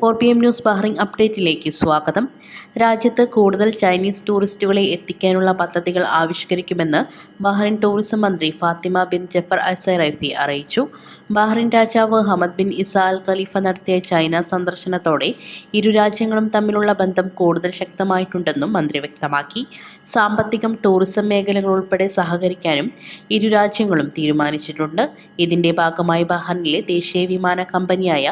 four P M news Bahrain അപ്ഡേറ്റിലേക്ക് സ്വാഗതം. രാജ്യത്ത് കൂടുതൽ ചൈനീസ് ടൂറിസ്റ്റുകളെ എത്തിക്കാനുള്ള പദ്ധതികൾ ആവിഷ്കരിക്കുമെന്ന് ബഹ്റിൻ ടൂറിസം മന്ത്രി ഫാത്തിമ ബിൻ ജഫർ അസൈറൈഫി അറിയിച്ചു. ബഹ്റിൻ രാജാവ് Hamad bin Isa Al Khalifa നടത്തിയ ചൈന സന്ദർശനത്തോടെ ഇരു രാജ്യങ്ങളും തമ്മിലുള്ള ബന്ധം കൂടുതൽ ശക്തമായിട്ടുണ്ടെന്നും മന്ത്രി വ്യക്തമാക്കി. സാമ്പത്തികം ടൂറിസം മേഖലകൾ ഉൾപ്പെടെ സഹകരിക്കാനും ഇരു രാജ്യങ്ങളും തീരുമാനിച്ചിട്ടുണ്ട്. ഇതിന്റെ ഭാഗമായി ബഹ്റിനിലെ ദേശീയ വിമാന കമ്പനിയായ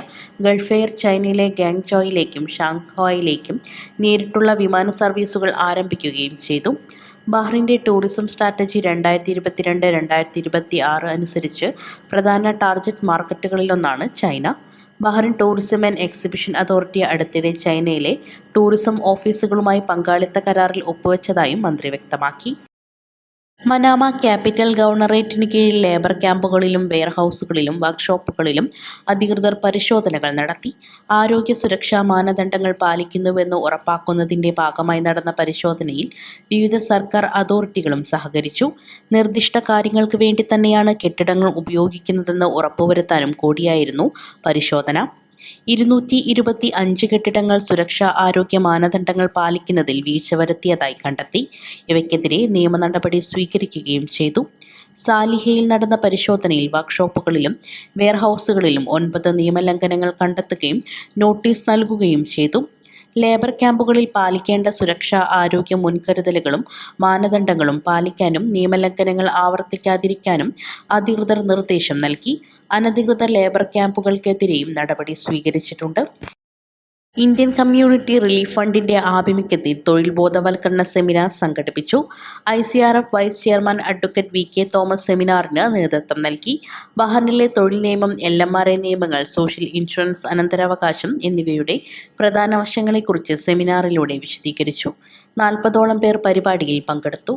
ഗൾഫ് എയർ ചൈനയിലെ ഗാങ്ചോയിലേക്കും ഷാങ്ഹായിലേക്കും നേരിട്ടുള്ള വിമാന സർവീസുകൾ ആരംഭിക്കുകയും ചെയ്തു. ബഹ്റിന്റെ ടൂറിസം സ്ട്രാറ്റജി രണ്ടായിരത്തി ഇരുപത്തിരണ്ട് രണ്ടായിരത്തി ഇരുപത്തി ആറ് അനുസരിച്ച് പ്രധാന target മാർക്കറ്റുകളിലൊന്നാണ് China. Bahrain tourism and exhibition authority അടുത്തിടെ ചൈനയിലെ ടൂറിസം ഓഫീസുകളുമായി പങ്കാളിത്ത കരാറിൽ ഒപ്പുവെച്ചതായും മന്ത്രി വ്യക്തമാക്കി. മനാമ ക്യാപിറ്റൽ ഗവർണറേറ്റിന് കീഴിൽ ലേബർ ക്യാമ്പുകളിലും വെയർഹൌസുകളിലും വർക്ക്ഷോപ്പുകളിലും അധികൃതർ പരിശോധനകൾ നടത്തി. ആരോഗ്യ സുരക്ഷാ മാനദണ്ഡങ്ങൾ പാലിക്കുന്നുവെന്ന് ഉറപ്പാക്കുന്നതിന്റെ ഭാഗമായി നടന്ന പരിശോധനയിൽ വിവിധ സർക്കാർ അതോറിറ്റികളും സഹകരിച്ചു. നിർദ്ദിഷ്ട കാര്യങ്ങൾക്ക് വേണ്ടി തന്നെയാണ് കെട്ടിടങ്ങൾ ഉപയോഗിക്കുന്നതെന്ന് ഉറപ്പുവരുത്താനും കൂടിയായിരുന്നു പരിശോധന. ഇരുന്നൂറ്റി ഇരുപത്തി അഞ്ച് കെട്ടിടങ്ങൾ സുരക്ഷാ ആരോഗ്യ മാനദണ്ഡങ്ങൾ പാലിക്കുന്നതിൽ വീഴ്ച വരുത്തിയതായി കണ്ടെത്തി. ഇവയ്ക്കെതിരെ നിയമ നടപടി സ്വീകരിക്കുകയും ചെയ്തു. സാലിഹയിൽ നടന്ന പരിശോധനയിൽ വർക്ക്ഷോപ്പുകളിലും വെയർഹൌസുകളിലും ഒൻപത് നിയമലംഘനങ്ങൾ കണ്ടെത്തുകയും നോട്ടീസ് നൽകുകയും ചെയ്തു. ലേബർ ക്യാമ്പുകളിൽ പാലിക്കേണ്ട സുരക്ഷാ ആരോഗ്യ മുൻകരുതലുകളും മാനദണ്ഡങ്ങളും പാലിക്കാനും നിയമലംഘനങ്ങൾ ആവർത്തിക്കാതിരിക്കാനും അധികൃതർ നിർദ്ദേശം നൽകി. അനധികൃത ലേബർ ക്യാമ്പുകൾക്കെതിരെയും നടപടി സ്വീകരിച്ചിട്ടുണ്ട്. ഇന്ത്യൻ കമ്മ്യൂണിറ്റി റിലീഫ് ഫണ്ടിന്റെ ആഭിമുഖ്യത്തിൽ തൊഴിൽ ബോധവൽക്കരണ സെമിനാർ സംഘടിപ്പിച്ചു. I C R F vice chairman advocate V K Thomas സെമിനാറിന് നേതൃത്വം നൽകി. ബഹറിനിലെ തൊഴിൽ നിയമം എൽ എം ആർ എ നിയമങ്ങൾ സോഷ്യൽ ഇൻഷുറൻസ് അനന്തരാവകാശം എന്നിവയുടെ പ്രധാന വശങ്ങളെക്കുറിച്ച് സെമിനാറിലൂടെ വിശദീകരിച്ചു. നാൽപ്പതോളം പേർ പരിപാടിയിൽ പങ്കെടുത്തു.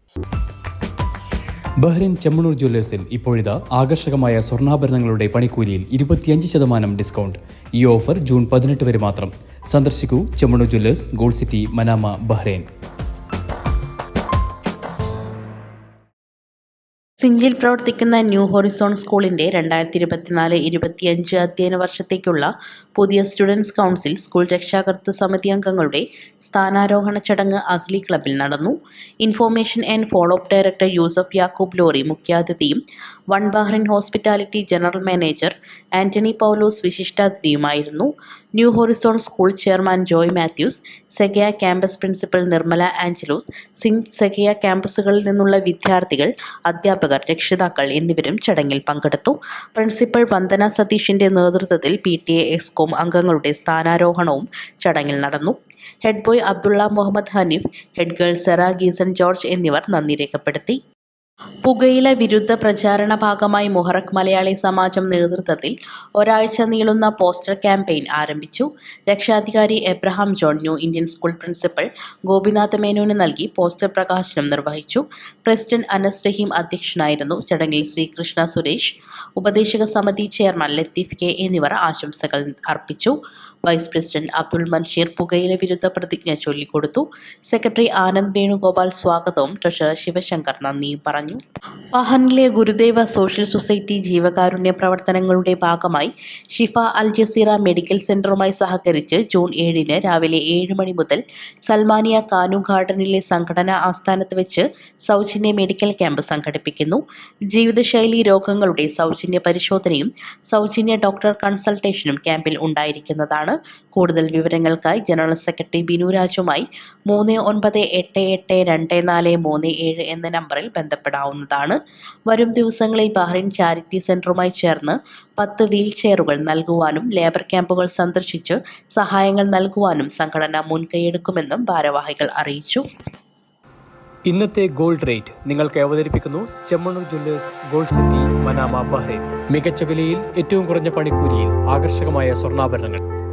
ബഹ്റിൻ ചെമ്മണൂർ ജ്വല്ലേഴ്സിൽ ഇപ്പോഴിതാ ആകർഷകമായ സ്വർണാഭരണങ്ങളുടെ പണിക്കൂലിയിൽ ഇരുപത്തിയഞ്ച് ശതമാനം ഡിസ്കൗണ്ട്. ഈ ഓഫർ ജൂൺ പതിനെട്ട് വരെ മാത്രം. സന്ദർശിക്കൂ Chemmanur jewellers gold city Manama Bahrain. സിഞ്ചിൽ പ്രവർത്തിക്കുന്ന ന്യൂ ഹൊറിസോൺ സ്കൂളിന്റെ രണ്ടായിരത്തി ഇരുപത്തിനാല് ഇരുപത്തിയഞ്ച് അധ്യയന വർഷത്തേക്കുള്ള പുതിയ സ്റ്റുഡൻസ് കൗൺസിൽ സ്കൂൾ രക്ഷാകർതൃ സമിതി അംഗങ്ങളുടെ സ്ഥാനാരോഹണ ചടങ്ങ് അഖിലി ക്ലബിൽ നടന്നു. Information and follow up director Yusuf Yaqoob Lori മുഖ്യാതിഥിയും One Bahrain hospitality general manager Antony Paulose വിശിഷ്ടാതിഥിയുമായിരുന്നു. New Horizon school chairman Joy Mathews Segaya campus principal Nirmala Angelos Singh Segaya ക്യാമ്പസുകളിൽ നിന്നുള്ള വിദ്യാർത്ഥികൾ അധ്യാപകർ രക്ഷിതാക്കൾ എന്നിവരും ചടങ്ങിൽ പങ്കെടുത്തു. പ്രിൻസിപ്പൽ വന്ദന സതീഷിന്റെ നേതൃത്വത്തിൽ പി ടി എ എക്സ്കോം അംഗങ്ങളുടെ സ്ഥാനാരോഹണവും ചടങ്ങിൽ നടന്നു. Head boy Abdulla Muhammad Hanif head girl Sera Gison George എന്നിവർ നന്ദി രേഖപ്പെടുത്തി. പുകയില വിരുദ്ധ പ്രചാരണ ഭാഗമായി മുഹറക് മലയാളി സമാജം നേതൃത്വത്തിൽ ഒരാഴ്ച നീളുന്ന പോസ്റ്റർ ക്യാമ്പയിൻ ആരംഭിച്ചു. രക്ഷാധികാരി Abraham John New Indian school principal Gopinath മേനോന് നൽകി പോസ്റ്റർ പ്രകാശനം നിർവഹിച്ചു. പ്രസിഡന്റ് അനസ് റഹീം അധ്യക്ഷനായിരുന്നു ചടങ്ങിൽ ശ്രീകൃഷ്ണ സുരേഷ് ഉപദേശക സമിതി ചെയർമാൻ ലത്തീഫ് കെ എന്നിവർ ആശംസകൾ അർപ്പിച്ചു. വൈസ് പ്രസിഡന്റ് അബ്ദുൾ മൻഷീർ പുകയില വിരുദ്ധ പ്രതിജ്ഞ ചൊല്ലിക്കൊടുത്തു. സെക്രട്ടറി ആനന്ദ് വേണുഗോപാൽ സ്വാഗതവും ട്രഷറർ ശിവശങ്കർ നന്ദിയും പറഞ്ഞു. പഹനിലെ ഗുരുദേവ സോഷ്യൽ സൊസൈറ്റി ജീവകാരുണ്യ പ്രവർത്തനങ്ങളുടെ ഭാഗമായി ഷിഫ അൽ ജസീറ മെഡിക്കൽ സെന്ററുമായി സഹകരിച്ച് ജൂൺ ഏഴിന് രാവിലെ ഏഴ് മണി മുതൽ സൽമാനിയ കാനു ഗാർഡനിലെ സംഘടനാ ആസ്ഥാനത്ത് വെച്ച് സൗജന്യ മെഡിക്കൽ ക്യാമ്പ് സംഘടിപ്പിക്കുന്നു. ജീവിതശൈലി രോഗങ്ങളുടെ സൗജന്യ പരിശോധനയും സൗജന്യ ഡോക്ടർ കൺസൾട്ടേഷനും ക്യാമ്പിൽ ഉണ്ടായിരിക്കുന്നതാണ്. കൂടുതൽ വിവരങ്ങൾക്കായി ജനറൽ സെക്രട്ടറി ബിനു രാജുമായി മൂന്ന് ഒൻപത് എട്ട് എട്ട് രണ്ട് നാല് മൂന്ന് ഏഴ് എന്ന നമ്പറിൽ ബന്ധപ്പെടാവുന്നതാണ്. വരും ദിവസങ്ങളിൽ ബഹ്റിൻ ചാരിറ്റി സെന്ററുമായി ചേർന്ന് പത്ത് വീൽ ചെയറുകൾ നൽകുവാനും ലേബർ ക്യാമ്പുകൾ സന്ദർശിച്ച് സഹായങ്ങൾ നൽകുവാനും സംഘടന മുൻകൈയെടുക്കുമെന്നും ഭാരവാഹികൾ അറിയിച്ചു. ഇന്നത്തെ ഗോൾഡ് റേറ്റ് നിങ്ങൾക്ക് അവതരിപ്പിക്കുന്നു Chemmanur jewellers gold city Manama Bahrain. മികച്ച വിലയിൽ ഏറ്റവും കുറഞ്ഞ പണിക്കൂലിയിൽ ആകർഷകമായ സ്വർണാഭരണങ്ങൾ.